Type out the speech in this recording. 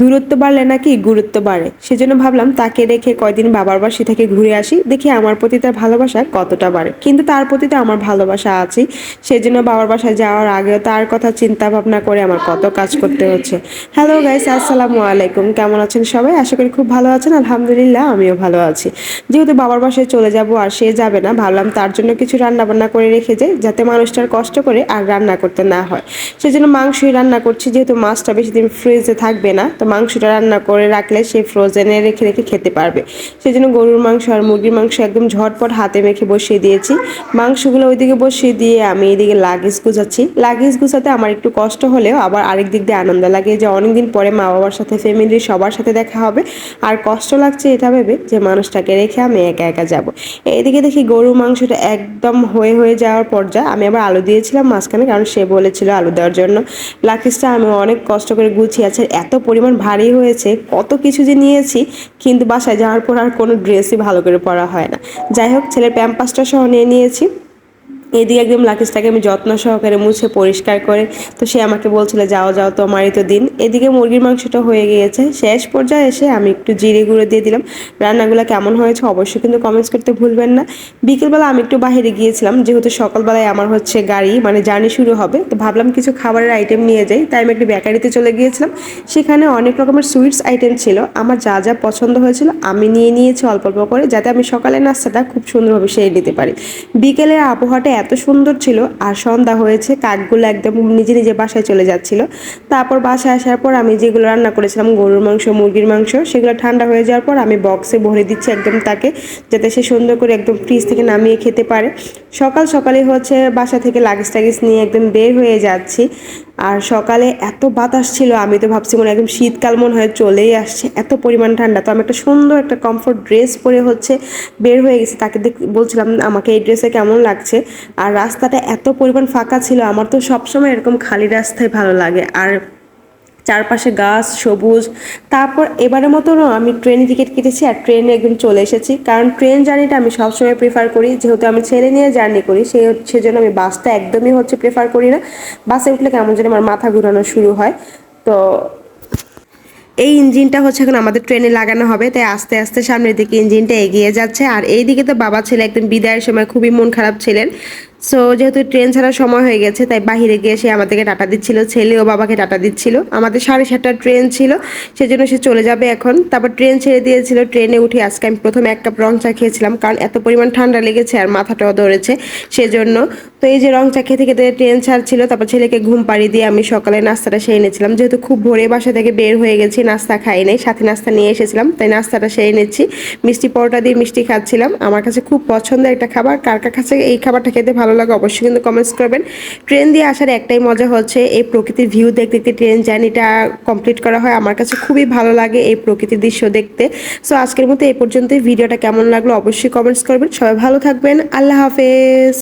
দূরত্ব বাড়লে নাকি গুরুত্ব বাড়ে। সেজন্য ভাবলাম, তাকে রেখে কয়দিন বাবার বাসি থেকে ঘুরে আসি, দেখি আমার প্রতি তার ভালোবাসা কতটা বাড়ে। কিন্তু তার প্রতি তো আমার ভালোবাসা আছে সেজন্য বাবার বাসায় যাওয়ার আগেও তার কথা চিন্তা ভাবনা করে আমার কত কাজ করতে হচ্ছে। হ্যালো গাইস আসসালামু আলাইকুম। কেমন আছেন সবাই? আশা করি খুব ভালো আছেন। আলহামদুলিল্লাহ, আমিও ভালো আছি। যেহেতু বাবার বাসায় চলে যাব আর সে যাবে না, ভাবলাম তার জন্য কিছু রান্না বান্না করে রেখে যাই, যাতে মানুষটার কষ্ট করে আর রান্না করতে না হয়। সেজন্য মাংসই রান্না করছি, যেহেতু মাছটা বেশি দিন ফ্রিজে থাকবে না, তো মাংসটা রান্না করে রাখলে সে ফ্রোজেনে রেখে রেখে খেতে পারবে। সেই জন্য গরুর মাংস আর মুরগির মাংস একদম ঝটপট হাতে মেখে বসিয়ে দিয়েছি। মাংসগুলো ওইদিকে বসিয়ে দিয়ে আমি এদিকে লাগেজ গুছাচ্ছি। লাগেজ গুছাতে আমার একটু কষ্ট হলেও আবার আরেক দিক দিয়ে আনন্দ লাগে যে অনেকদিন পরে মা বাবার সাথে ফ্যামিলির সবার সাথে দেখা হবে। আর কষ্ট লাগছে এটা ভেবে যে মানুষটাকে রেখে আমি একা একা যাব। এইদিকে দেখি গরুর মাংসটা একদম হয়ে হয়ে যাওয়ার পর্যায়ে আমি আবার আলু দিয়েছিলাম মাঝখানে, কারণ সে বলেছিল আলু দেওয়ার জন্য। লাকিসটা আমি অনেক কষ্ট করে গুছিয়ে আছে। এত পরিমাণ ভারী হয়েছে, কত কিছু যে নিয়েছি, কিন্তু বাসায় যাওয়ার পর আর কোনো ড্রেসই ভালো করে পরা হয় না। যাই হোক, ছেলের প্যাম্পাসটা সহ নিয়ে নিয়েছি। এদিকে একদম লাকিসটাকে আমি যত্ন সহকারে মুছে পরিষ্কার করে, তো সে আমাকে বলছিল, যাও যাও, তোমারই তো দিন। এদিকে মুরগির মাংসটা হয়ে গিয়েছে। শেষ পর্যায়ে এসে আমি একটু জিরে গুঁড়ো দিয়ে দিলাম। রান্নাগুলো কেমন হয়েছে অবশ্যই কিন্তু কমেন্টস করতে ভুলবেন না। বিকেলবেলা আমি একটু বাইরে গিয়েছিলাম, যেহেতু সকালবেলায় আমার হচ্ছে গাড়ি মানে জার্নি শুরু হবে, তো ভাবলাম কিছু খাবারের আইটেম নিয়ে যাই। তাই আমি একটু বেকারিতে চলে গিয়েছিলাম। সেখানে অনেক রকমের সুইটস আইটেম ছিল। আমার যা যা পছন্দ হয়েছিল আমি নিয়ে নিয়েছি অল্প অল্প করে, যাতে আমি সকালের নাস্তাটা খুব সুন্দরভাবে সেরে নিতে পারি। বিকেলের আবহাওয়াটা এত সুন্দর ছিল আর সন্ধ্যা হয়েছে, কাকগুলো একদম নিজে নিজে বাসায় চলে যাচ্ছিল। তারপর বাসায় আসার পর আমি যেগুলো রান্না করেছিলাম, গরুর মাংস, মুরগির মাংস, সেগুলো ঠান্ডা হয়ে যাওয়ার পর আমি বক্সে ভরে দিচ্ছি একদম তাকে, যাতে সে সুন্দর করে একদম ফ্রিজ থেকে নামিয়ে খেতে পারে। সকাল সকালে হচ্ছে বাসা থেকে লাগেজ টাগেজ নিয়ে একদম বের হয়ে যাচ্ছি। আর সকালে এত বাতাস ছিল, আমি তো ভাবছি মনে একদম শীতকাল মনে হয় চলেই আসছে। এত পরিমাণ ঠান্ডা, তো আমি একটা সুন্দর একটা কমফোর্ট ড্রেস পরে হচ্ছে বের হয়ে গেছি। তাকে দেখ, বলছিলাম, আমাকে এই ড্রেসে কেমন লাগছে? আর রাস্তাটা এত পরিমাণ ফাঁকা ছিল, আমার তো সবসময় এরকম খালি রাস্তায় ভালো লাগে। আর চারপাশে গাছ, সবুজ। তারপর এবারের মতো আমি ট্রেনে টিকিট কেটেছি আর ট্রেনে একদম চলে এসেছি। কারণ ট্রেন জার্নিটা আমি সবসময় প্রেফার করি। যেহেতু আমি ছেলে নিয়ে জার্নি করি সেই সেজন্য আমি বাসটা একদমই হচ্ছে প্রেফার করি না। বাসে উঠলে কেমন যেন আমার মাথা ঘুরানো শুরু হয়। তো এই ইঞ্জিনটা হচ্ছে এখন আমাদের ট্রেনে লাগানো হবে। তাই আস্তে আস্তে সামনের দিকে ইঞ্জিনটা এগিয়ে যাচ্ছে। আর এই দিকে তো বাবা ছেলে একদম বিদায়ের সময় খুবই মন খারাপ ছিলেন। সো যেহেতু ট্রেন ছাড়ার সময় হয়ে গেছে, তাই বাহিরে গিয়ে সে আমাদেরকে টাটা দিচ্ছিল, ছেলে ও বাবাকে টাটা দিচ্ছিল। আমাদের সাড়ে সাতটার ট্রেন ছিল, সেজন্য সে চলে যাবে এখন। তারপর ট্রেন ছেড়ে দিয়েছিল ট্রেনে উঠে আজকে আমি প্রথমে এক কাপ রং চা খেয়েছিলাম, কারণ এত পরিমাণ ঠান্ডা লেগেছে আর মাথাটাও ধরেছে, সেজন্য। তো এই যে রং চা খেতে খেতে ট্রেন ছাড়ছিল, তারপর ছেলেকে ঘুম পাড়ি দিয়ে আমি সকালে নাস্তাটা সেরে নিয়েছিলাম। যেহেতু খুব ভোরে বাসা থেকে বের হয়ে গেছি, নাস্তা খাই নাই, সাথে নাস্তা নিয়ে এসেছিলাম, তাই নাস্তাটা সেরে নিচ্ছি। মিষ্টি পরোটা দিয়ে মিষ্টি খাচ্ছিলাম। আমার কাছে খুব পছন্দের একটা খাবার, কার কার কাছে এই খাবারটা খেতে ভালো লাগে অবশ্যই কিন্তু কমেন্টস করবেন। ট্রেন দিয়ে আসার একটাই মজা হচ্ছে এই প্রকৃতির ভিউ দেখতে দেখতে ট্রেন জার্নিটা কমপ্লিট করা হয়। আমার কাছে খুবই ভালো লাগে এই প্রকৃতির দৃশ্য দেখতে। সো আজকের মতো এই পর্যন্ত ভিডিওটা কেমন লাগল অবশ্যই কমেন্টস করবেন। সবাই ভালো থাকবেন। আল্লাহ হাফেজ।